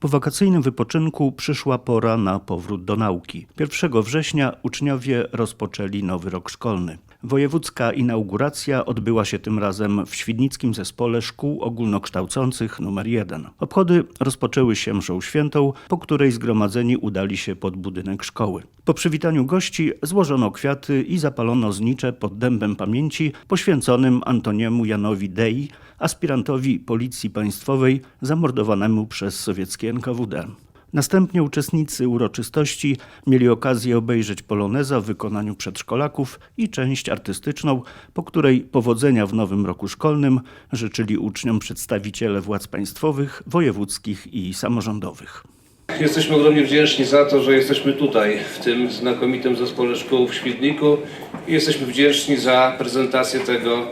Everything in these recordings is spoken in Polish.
Po wakacyjnym wypoczynku przyszła pora na powrót do nauki. 1 września uczniowie rozpoczęli nowy rok szkolny. Wojewódzka inauguracja odbyła się tym razem w Świdnickim Zespole Szkół Ogólnokształcących nr 1. Obchody rozpoczęły się mszą świętą, po której zgromadzeni udali się pod budynek szkoły. Po przywitaniu gości złożono kwiaty i zapalono znicze pod dębem pamięci poświęconym Antoniemu Janowi Dei, aspirantowi Policji Państwowej zamordowanemu przez sowieckie NKWD. Następnie uczestnicy uroczystości mieli okazję obejrzeć poloneza w wykonaniu przedszkolaków i część artystyczną, po której powodzenia w nowym roku szkolnym życzyli uczniom przedstawiciele władz państwowych, wojewódzkich i samorządowych. Jesteśmy ogromnie wdzięczni za to, że jesteśmy tutaj, w tym znakomitym zespole szkół w Świdniku i jesteśmy wdzięczni za prezentację tego,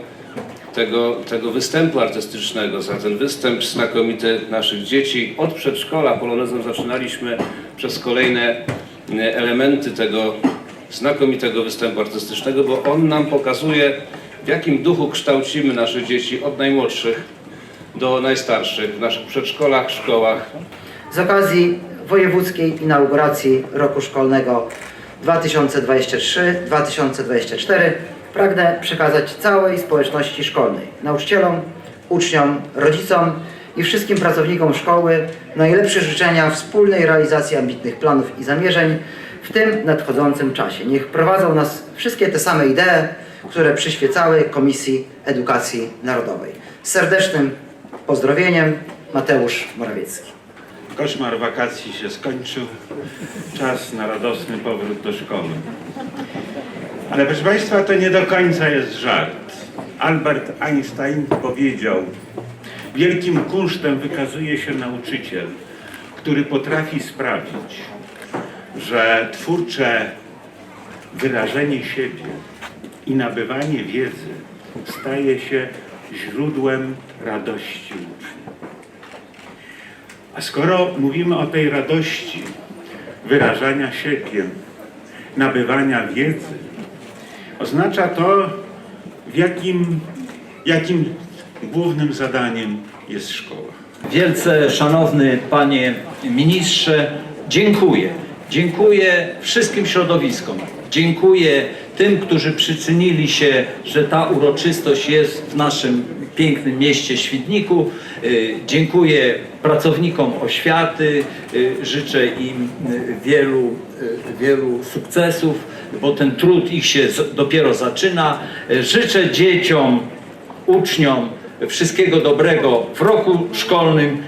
tego, tego występu artystycznego, za ten występ znakomity naszych dzieci. Od przedszkola polonezem zaczynaliśmy przez kolejne e, elementy tego znakomitego występu artystycznego, bo on nam pokazuje, w jakim duchu kształcimy nasze dzieci od najmłodszych do najstarszych w naszych przedszkolach, szkołach, Z okazji wojewódzkiej inauguracji roku szkolnego 2023-2024 pragnę przekazać całej społeczności szkolnej, nauczycielom, uczniom, rodzicom i wszystkim pracownikom szkoły najlepsze życzenia wspólnej realizacji ambitnych planów i zamierzeń w tym nadchodzącym czasie. Niech prowadzą nas wszystkie te same idee, które przyświecały Komisji Edukacji Narodowej. Z serdecznym pozdrowieniem Mateusz Morawiecki. Koszmar wakacji się skończył. Czas na radosny powrót do szkoły. Ale proszę Państwa, to nie do końca jest żart. Albert Einstein powiedział, wielkim kunsztem wykazuje się nauczyciel, który potrafi sprawić, że twórcze wyrażenie siebie i nabywanie wiedzy staje się źródłem radości uczniów. A skoro mówimy o tej radości wyrażania siebie, nabywania wiedzy, oznacza to, w jakim, jakim głównym zadaniem jest szkoła. Wielce szanowny panie ministrze, dziękuję. Dziękuję wszystkim środowiskom. Dziękuję tym, którzy przyczynili się, że ta uroczystość jest w naszym pięknym mieście Świdniku. Y, Dziękuję pracownikom oświaty. Y, Życzę im y, wielu, wielu sukcesów, bo ten trud ich się dopiero zaczyna. Życzę dzieciom, uczniom wszystkiego dobrego w roku szkolnym